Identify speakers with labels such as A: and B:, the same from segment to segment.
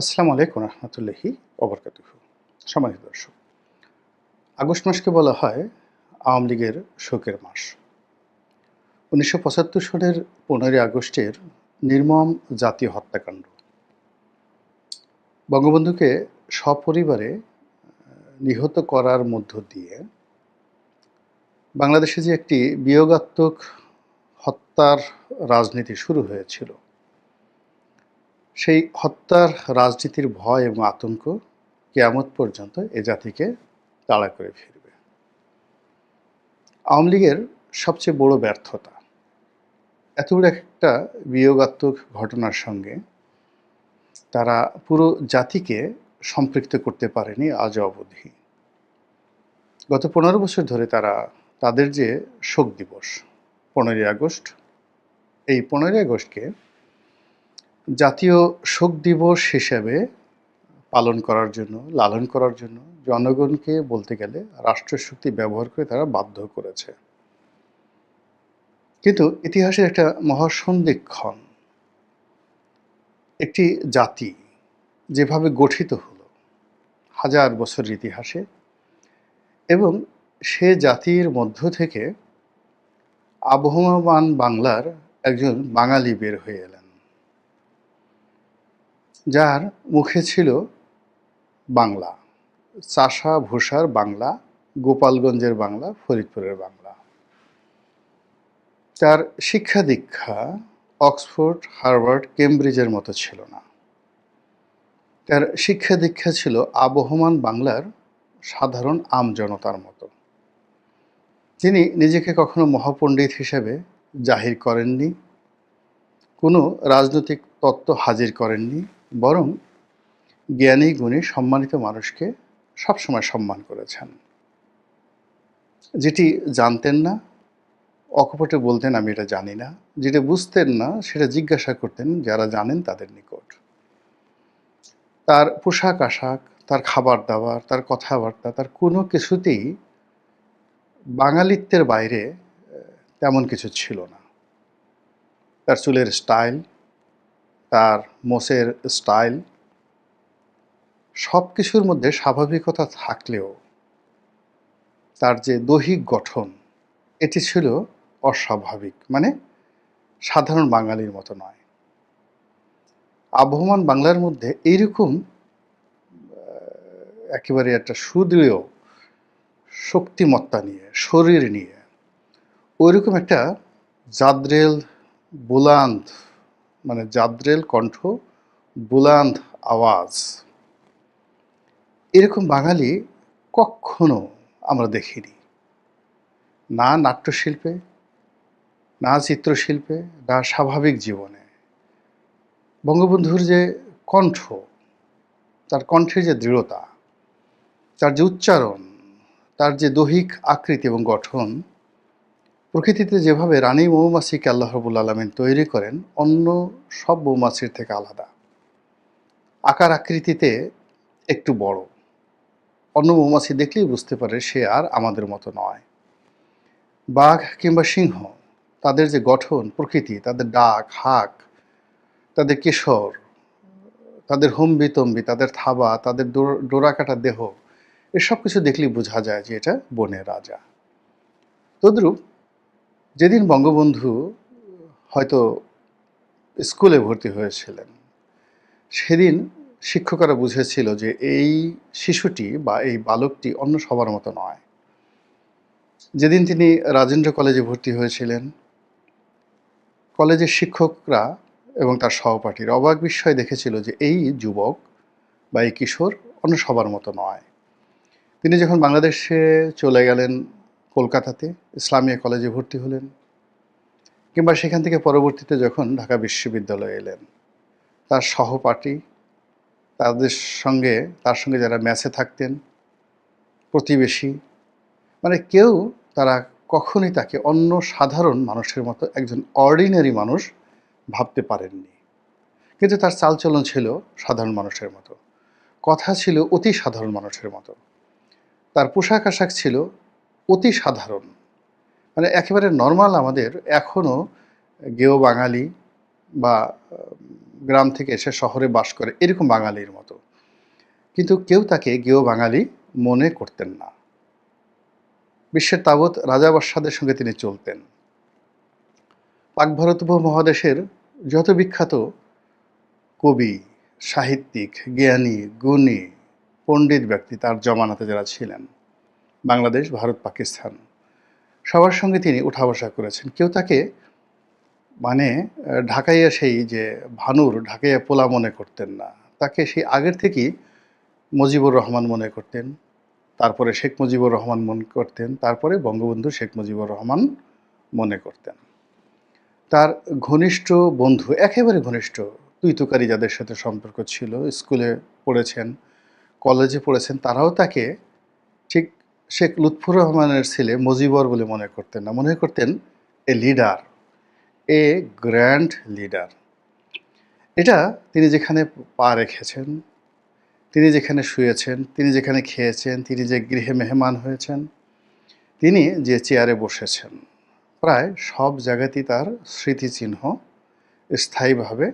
A: আসসালামু আলাইকুম রহমতুল্লাহি অবরকাতুহ সম্মানিত দর্শক, আগস্ট মাসকে বলা হয় আওয়ামী লীগের শোকের মাস। উনিশশো পঁচাত্তর সালের পনেরোই আগস্টের নির্মম জাতীয় হত্যাকাণ্ড। বঙ্গবন্ধুকে সপরিবারে নিহত করার মধ্য দিয়ে বাংলাদেশে যে একটি বিয়োগাত্মক হত্যার রাজনীতি শুরু হয়েছিল সেই হত্যার রাজনীতির ভয় এবং আতঙ্ক কেয়ামত পর্যন্ত এ জাতিকে তাড়া করে ফিরবে। আওয়ামী লীগের সবচেয়ে বড় ব্যর্থতা, এত বড় একটা বিয়োগাত্মক ঘটনার সঙ্গে তারা পুরো জাতিকে সম্পৃক্ত করতে পারেনি, আজ অবধি। গত পনেরো বছর ধরে তারা তাদের যে শোক দিবস, পনেরোই আগস্ট, এই পনেরোই আগস্টকে জাতীয় শোক দিবস হিসেবে পালন করার জন্য, লালন করার জন্য জনগণকে বলতে গেলে রাষ্ট্রশক্তি ব্যবহার করে তারা বাধ্য করেছে। কিন্তু ইতিহাসের একটা মহাসন্ধিক্ষণ, একটি জাতি যেভাবে গঠিত হলো হাজার বছরের ইতিহাসে এবং সে জাতির মধ্য থেকে আবহমান বাংলার একজন বাঙালি বের হয়ে এলেন। যার মুখে ছিল বাংলা, চাষা ভূষার বাংলা, গোপালগঞ্জের বাংলা, ফরিদপুরের বাংলা। তার শিক্ষা দীক্ষা অক্সফোর্ড, হার্ভার্ড, কেমব্রিজের মতো ছিল না। তার শিক্ষা দীক্ষা ছিল আবহমান বাংলার সাধারণ আমজনতার মতো। তিনি নিজেকে কখনো মহাপণ্ডিত হিসেবে জাহির করেননি, কোনো রাজনৈতিক তত্ত্ব হাজির করেননি বরং জ্ঞানী গুণী সম্মানিত মানুষকে সবসময় সম্মান করেছেন। যেটি জানতেন না, অকপটে বলতেন, আমি এটা জানি না। যেটা বুঝতেন না, সেটা জিজ্ঞাসা করতেন, যারা জানেন তাদের নিকট। তার পোশাক আশাক, তার খাবার দাবার, তার কথাবার্তা, তার কোনো কিছুতেই বাঙালিত্বের বাইরে তেমন কিছু ছিল না। তার চুলের স্টাইল তার মোষের স্টাইল সব কিছুর মধ্যে স্বাভাবিকতা থাকলেও তার যে দৈহিক গঠন, এটি ছিল অস্বাভাবিক মানে সাধারণ বাঙালির মতো নয়। আবহমান বাংলার মধ্যে এইরকম একেবারে একটা সুদৃঢ় শক্তিমত্তা নিয়ে, শরীর নিয়ে, ওইরকম একটা জাদ্রেল, বুলান্দ মানে জাদ্রেল কণ্ঠ, বুলান্দ আওয়াজ। এরকম বাঙালি কখনো আমরা দেখিনি। না নাট্যশিল্পে, না চিত্রশিল্পে, না স্বাভাবিক জীবনে। বঙ্গবন্ধুর যে কণ্ঠ, তার কণ্ঠের যে দৃঢ়তা, তার যে উচ্চারণ, তার যে দৈহিক আকৃতি এবং গঠন প্রকৃতিতে যেভাবে রানী মৌমাছিকে আল্লাহ রবুল আলমিন তৈরি করেন, অন্য সব মৌমাছির থেকে আলাদা। আকার আকৃতিতে একটু বড়। অন্য মৌমাছি দেখলেই বুঝতে পারে সে আর আমাদের মতো নয়। বাঘ কিংবা সিংহ, তাদের যে গঠন, প্রকৃতি, তাদের ডাক, হাক, তাদের কেশর, তাদের হম্বিতম্বি, তাদের থাবা, তাদের ডোর- ডোরাকাটা দেহ, এসব কিছু দেখলেই বোঝা যায় যে এটা বনের রাজা। তদ্রূপ যেদিন বঙ্গবন্ধু হয়তো স্কুলে ভর্তি হয়েছিলেন, সেদিন শিক্ষকরা বুঝেছিল যে এই শিশুটি বা এই বালকটি অন্য সবার মতো নয়। যেদিন তিনি রাজেন্দ্র কলেজে ভর্তি হয়েছিলেন, কলেজের শিক্ষকরা এবং তার সহপাঠীরা অবাক বিস্ময় দেখেছিল যে এই যুবক বা এই কিশোর অন্য সবার মতো নয়। তিনি যখন বাংলাদেশে চলে গেলেন কলকাতাতে ইসলামিয়া কলেজে ভর্তি হলেন কিংবা সেখান থেকে পরবর্তীতে যখন ঢাকা বিশ্ববিদ্যালয়ে এলেন। তার সহপাঠী, তাদের সঙ্গে, তার সঙ্গে যারা ম্যাচে থাকতেন, প্রতিবেশী মানে কেউ তারা কখনই তাকে অন্য সাধারণ মানুষের মতো একজন অর্ডিনারি মানুষ ভাবতে পারেননি। কিন্তু তার চালচলন ছিল সাধারণ মানুষের মতো। কথা ছিল অতি সাধারণ মানুষের মতো। তার পোশাক আশাক ছিল অতি সাধারণ। মানে একেবারে নর্মাল আমাদের এখনও গেও বাঙালি বা গ্রাম থেকে এসে শহরে বাস করে এরকম বাঙালির মতো। কিন্তু কেউ তাকে গেও বাঙালি মনে করতেন না। বিশ্বের তাবৎ রাজা বাদশাদের সঙ্গে তিনি চলতেন। পাক ভারত যত বিখ্যাত কবি, সাহিত্যিক, জ্ঞানী, গুণী, পণ্ডিত ব্যক্তি তার জমানাতে যারা ছিলেন বাংলাদেশ, ভারত, পাকিস্তান। সবার সঙ্গে তিনি উঠা বসা করেছেন। কেউ তাকে মানে ঢাকাইয়া সেই যে ভানুর, ঢাকাইয়া পোলা মনে করতেন না। তাকে সেই আগের থেকেই মুজিবুর রহমান মনে করতেন। তারপরে শেখ মুজিবুর রহমান মনে করতেন। তারপরে বঙ্গবন্ধু শেখ মুজিবুর রহমান মনে করতেন। তার ঘনিষ্ঠ বন্ধু, একেবারে ঘনিষ্ঠ তুই তুকারি যাদের সাথে সম্পর্ক ছিল, স্কুলে পড়েছেন, কলেজে পড়েছেন, তারাও তাকে ঠিক শেখ লুৎফুর রহমানের ছেলে মজিবর বলে মনে করতেন না। মনে করতেন a leader, a grand leader. এটা তিনি যেখানে পা রেখেছেন, তিনি যেখানে শুয়েছেন, তিনি যেখানে খেয়েছেন, তিনি যে গৃহে মেহমান হয়েছেন, তিনি যে চেয়ারে বসেছেন, প্রায় সব জায়গাতেই তার স্মৃতিচিহ্ন স্থায়ীভাবে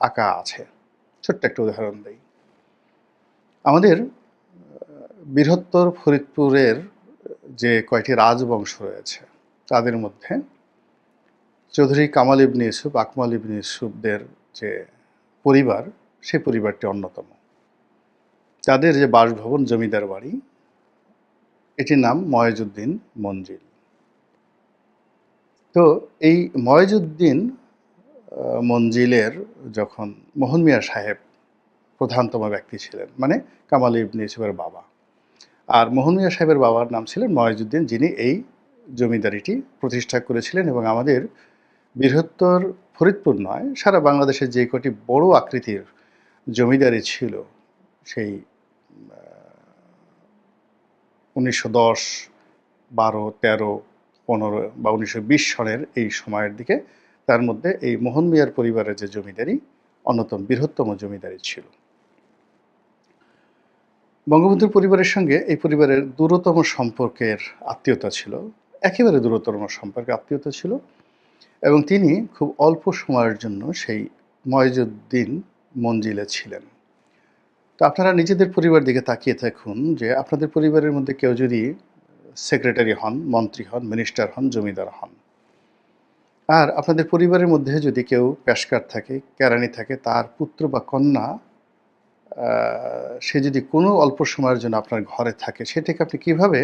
A: আঁকা আছে। ছোট্ট একটা উদাহরণ দিই। আমাদের বৃহত্তর ফরিদপুরের যে কয়টি রাজবংশ রয়েছে, তাদের মধ্যে চৌধুরী কামাল ইবনে ইউসুফ, আকমাল ইবনে ইউসুফদের যে পরিবার, সেই পরিবারটি অন্যতম। তাদের যে বাসভবন, জমিদার বাড়ি, এটির নাম ময়জুদ্দিন মঞ্জিল। তো এই ময়জুদ্দিন মঞ্জিলের যখন মোহন মিয়া সাহেব প্রধানতম ব্যক্তি ছিলেন মানে কামাল ইবনে ইউসুফের বাবা আর মোহন মিয়া সাহেবের বাবার নাম ছিলেন ময়জুদ্দিন, যিনি এই জমিদারিটি প্রতিষ্ঠা করেছিলেন এবং আমাদের বৃহত্তর ফরিদপুর নয়, সারা বাংলাদেশের যে কটি বড় আকৃতির জমিদারি ছিল, সেই উনিশশো দশ, বারো, তেরো, পনেরো বা উনিশশো বিশ সনের এই সময়ের দিকে, তার মধ্যে এই মোহন মিয়ার পরিবারের যে জমিদারি, অন্যতম বৃহত্তম জমিদারি ছিল। বঙ্গবন্ধুর পরিবারের সঙ্গে এই পরিবারের দূরতম সম্পর্কের আত্মীয়তা ছিল, একেবারে দূরতম সম্পর্কে আত্মীয়তা ছিল এবং তিনি খুব অল্প সময়ের জন্য সেই ময়জুদ্দিন মঞ্জিলে ছিলেন। তো আপনারা নিজেদের পরিবার দিকে তাকিয়ে থাকুন যে আপনাদের পরিবারের মধ্যে কেউ যদি সেক্রেটারি হন, মন্ত্রী হন, মিনিস্টার হন, জমিদার হন। আর আপনাদের পরিবারের মধ্যে যদি কেউ পেশকার থাকে, কেরানি থাকে, তার পুত্র বা কন্যা সে যদি কোনো অল্প সময়ের জন্য আপনার ঘরে থাকে, সেটাকে আপনি কীভাবে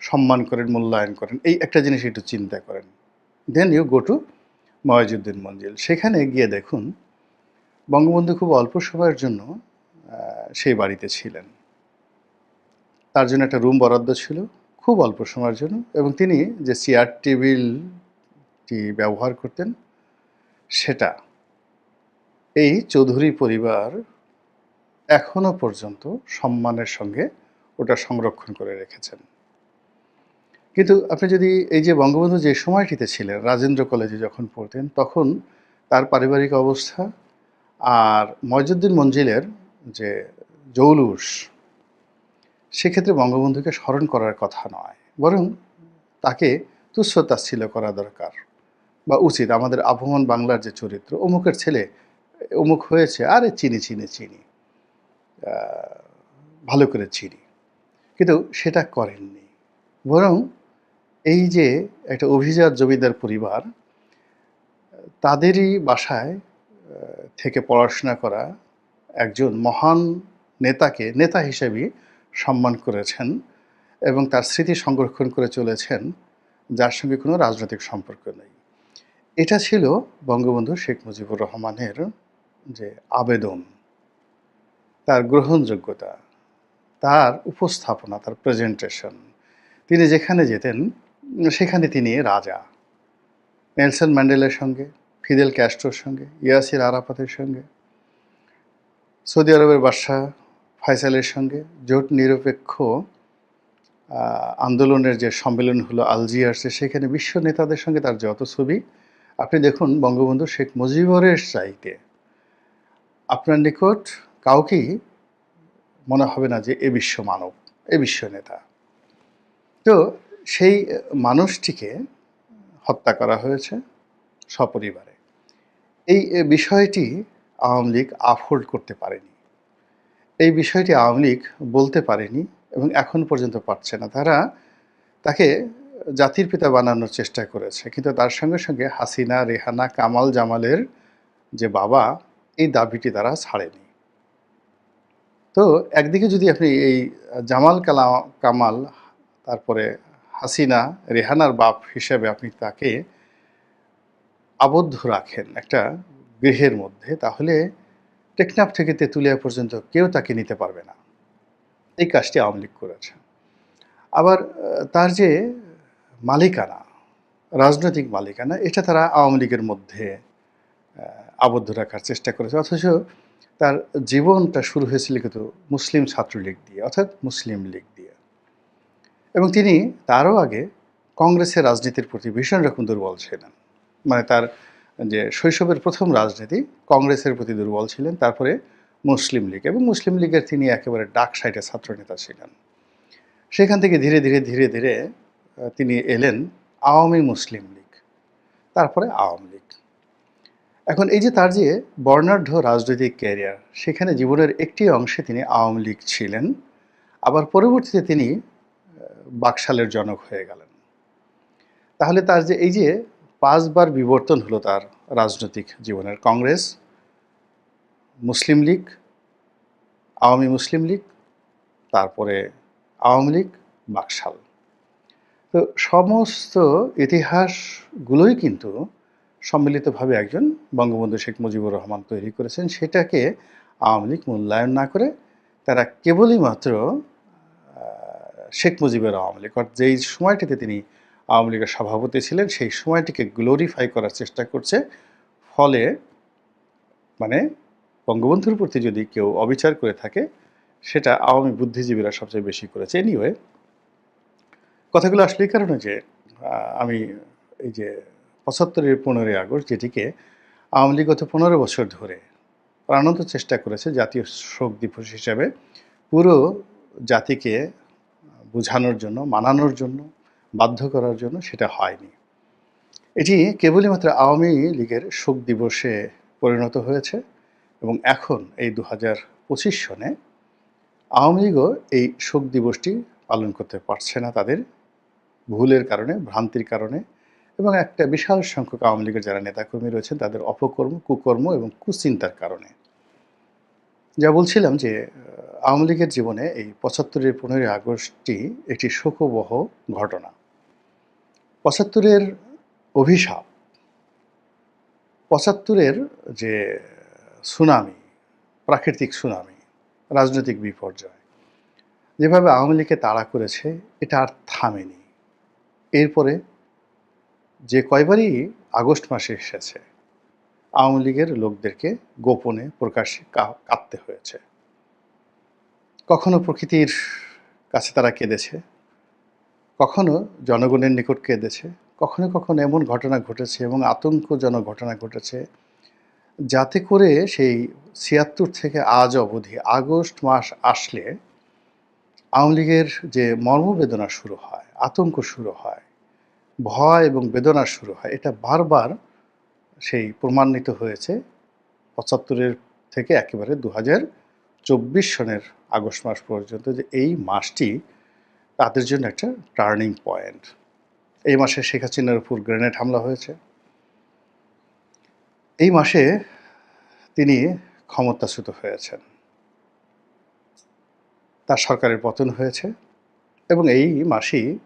A: সম্মান করেন, মূল্যায়ন করেন? এই একটা জিনিস একটু চিন্তা করেন। Then you go to Moyazuddin Manzil. সেখানে গিয়ে দেখুন, বঙ্গবন্ধু খুব অল্প সময়ের জন্য সেই বাড়িতে ছিলেন। তার জন্য একটা রুম বরাদ্দ ছিল, খুব অল্প সময়ের জন্য, এবং তিনি যে চেয়ার টেবিলটি ব্যবহার করতেন, সেটা এই চৌধুরী পরিবার এখনও পর্যন্ত সম্মানের সঙ্গে ওটা সংরক্ষণ করে রেখেছেন। কিন্তু আপনি যদি এই যে বঙ্গবন্ধু যে সময়টিতে ছিলেন, রাজেন্দ্র কলেজে যখন পড়তেন, তখন তার পারিবারিক অবস্থা আর ময়জুদ্দিন মঞ্জিলের যে জৌলুস, সেক্ষেত্রে বঙ্গবন্ধুকে স্মরণ করার কথা নয়। বরং তাকে তুচ্ছ তাচ্ছিল্য করা দরকার বা উচিত। আমাদের আবহমান বাংলার যে চরিত্র, অমুকের ছেলে, অমুক হয়েছে, আরে চিনি চিনি চিনি। ভালো করে চিনি কিন্তু সেটা করেননি। বরং এই যে একটা অভিজাত জমিদার পরিবার, তাদেরই বাসায় থেকে পড়াশোনা করা একজন মহান নেতাকে, নেতা হিসেবে সম্মান করেছেন এবং তার স্মৃতি সংরক্ষণ করে চলেছেন, যার সঙ্গে কোনো রাজনৈতিক সম্পর্ক নেই। এটা ছিল বঙ্গবন্ধু শেখ মুজিবুর রহমানের যে আবেদন। তার গ্রহণযোগ্যতা, তার উপস্থাপনা, তার প্রেজেন্টেশন তিনি যেখানে যেতেন, সেখানে তিনি রাজা। নেলসন ম্যান্ডেলের সঙ্গে, ফিদেল ক্যাস্ট্রোর সঙ্গে, ইয়াসির আরাফাতের সঙ্গে, সৌদি আরবের বাদশাহ ফাইসালের সঙ্গে, জোট নিরপেক্ষ আন্দোলনের যে সম্মেলন হলো আলজিয়ার্সে সেখানে বিশ্ব নেতাদের সঙ্গে তার যত ছবি, আপনি দেখুন বঙ্গবন্ধু শেখ মুজিবরের চাইতে আপনার নিকট কাউকেই মনে হবে না যে এ বিশ্ব মানব, এ বিশ্ব নেতা। তো সেই মানুষটিকে হত্যা করা হয়েছে সপরিবারে। এই বিষয়টি আওয়ামী লীগ আফোর্ড করতে পারেনি। এই বিষয়টি আওয়ামী লীগ বলতে পারেনি এবং এখন পর্যন্ত পারছে না। তারা তাকে জাতির পিতা বানানোর চেষ্টা করেছে, কিন্তু তার সঙ্গে সঙ্গে হাসিনা, রেহানা, কামাল জামালের যে বাবা, এই দাবিটি তারা ছাড়েনি। তো একদিকে যদি আপনি এই জামাল কালা কামাল, তারপরে হাসিনা, রেহানার বাপ হিসেবে আপনি তাকে আবদ্ধ রাখেন একটা গৃহের মধ্যে, তাহলে টেকনাফ থেকে তেঁতুলিয়া পর্যন্ত কেউ তাকে নিতে পারবে না। এই কাজটি আওয়ামী লীগ করেছে। আবার তার যে মালিকানা, রাজনৈতিক মালিকানা, এটা তারা আওয়ামী লীগের মধ্যে আবদ্ধ রাখার চেষ্টা করেছে। অথচ তার জীবনটা শুরু হয়েছিল কিন্তু মুসলিম ছাত্রলীগ দিয়ে, অর্থাৎ মুসলিম লীগ দিয়ে। এবং তিনি তারও আগে কংগ্রেসের রাজনীতির প্রতি ভীষণ রকম দুর্বল ছিলেন। মানে তার যে শৈশবের প্রথম রাজনীতি, কংগ্রেসের প্রতি দুর্বল ছিলেন, তারপরে মুসলিম লীগ এবং মুসলিম লীগের তিনি একেবারে ডাক সাইডে ছাত্রনেতা ছিলেন। সেখান থেকে ধীরে ধীরে ধীরে ধীরে তিনি এলেন আওয়ামী মুসলিম লীগ, তারপরে আওয়ামী লীগ। এখন এই যে তার যে বর্ণাঢ্য রাজনৈতিক ক্যারিয়ার, সেখানে জীবনের একটি অংশে তিনি আওয়ামী লীগ ছিলেন, আবার পরবর্তীতে তিনি বাকশালের জনক হয়ে গেলেন। তাহলে তার যে এই যে পাঁচবার বিবর্তন হলো তার রাজনৈতিক জীবনের, কংগ্রেস, মুসলিম লীগ, আওয়ামী মুসলিম লীগ, তারপরে আওয়ামী লীগ, বাকশাল। তো সমস্ত ইতিহাসগুলোই কিন্তু সম্মিলিতভাবে একজন বঙ্গবন্ধু শেখ মুজিবুর রহমান তৈরি করেছেন। সেটাকে আওয়ামী লীগ মূল্যায়ন না করে তারা কেবলই মাত্র শেখ মুজিবের আওয়ামী লীগ, অর্থাৎ যেই সময়টিতে তিনি আওয়ামী লীগের সভাপতি ছিলেন, সেই সময়টিকে গ্লোরিফাই করার চেষ্টা করছে। ফলে মানে বঙ্গবন্ধুর প্রতি যদি কেউ অবিচার করে থাকে, সেটা আওয়ামী বুদ্ধিজীবীরা সবচেয়ে বেশি করেছে। এনিওয়ে কথাগুলো আসলে এই কারণে যে আমি এই যে পঁচাত্তরের পনেরোই আগস্ট, যেটিকে আওয়ামী লীগ গত পনেরো বছর ধরে প্রাণত চেষ্টা করেছে জাতীয় শোক দিবস হিসাবে পুরো জাতিকে বোঝানোর জন্য, মানানোর জন্য, বাধ্য করার জন্য সেটা হয়নি। এটি কেবলই মাত্র আওয়ামী লীগের শোক দিবসে পরিণত হয়েছে এবং এখন এই দু হাজার পঁচিশ সনে আওয়ামী লীগও এই শোক দিবসটি পালন করতে পারছে না তাদের। ভুলের কারণে, ভ্রান্তির কারণে এবং একটা বিশাল সংখ্যক আওয়ামী লীগের যারা নেতাকর্মী রয়েছেন, তাদের অপকর্ম, কুকর্ম এবং কুচিন্তার কারণে। যা বলছিলাম যে আওয়ামী লীগের জীবনে এই পঁচাত্তরের পনেরোই আগস্টটি একটি শোকবহ ঘটনা। পঁচাত্তরের অভিশাপ পঁচাত্তরের যে সুনামি, প্রাকৃতিক সুনামি, রাজনৈতিক বিপর্যয়, যেভাবে আওয়ামী লীগকে তাড়া করেছে, এটা আর থামেনি। এরপরে যে কয়বারই আগস্ট মাসে এসেছে, আওয়ামী লীগের লোকদেরকে গোপনে প্রকাশ্যে কাঁদতে হয়েছে। কখনো প্রকৃতির কাছে তারা কেঁদেছে, কখনো জনগণের নিকট কেঁদেছে, কখনো কখনো এমন ঘটনা ঘটেছে এবং আতঙ্কজনক ঘটনা ঘটেছে, যাতে করে সেই ছিয়াত্তর থেকে আজ অবধি আগস্ট মাস আসলে আওয়ামী লীগের যে মর্মবেদনা শুরু হয়, আতঙ্ক শুরু হয় ভয় এবং বেদনা শুরু হয়। এটা বারবার সেই প্রমাণিত হয়েছে পঁচাত্তরের থেকে একেবারে দু হাজার চব্বিশ সনের আগস্ট মাস পর্যন্ত যে এই মাসটি তাদের জন্য একটা টার্নিং পয়েন্ট। এই মাসে শেখ হাসিনার উপর গ্রেনেড হামলা হয়েছে। এই মাসে তিনি ক্ষমতাচ্যুত হয়েছেন। তার সরকারের পতন হয়েছে এবং এই মাসেই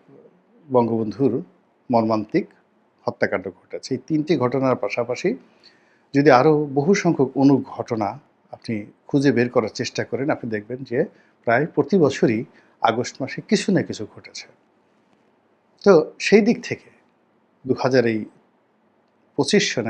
A: বঙ্গবন্ধুর মর্মান্তিক হত্যাকাণ্ড ঘটেছে। এই তিনটি ঘটনার পাশাপাশি যদি আরও বহু সংখ্যক অনু ঘটনা আপনি খুঁজে বের করার চেষ্টা করেন, আপনি দেখবেন যে প্রায় প্রতি বছরই আগস্ট মাসে কিছু না কিছু ঘটেছে। তো সেই দিক থেকে দু হাজার এই পঁচিশ সনে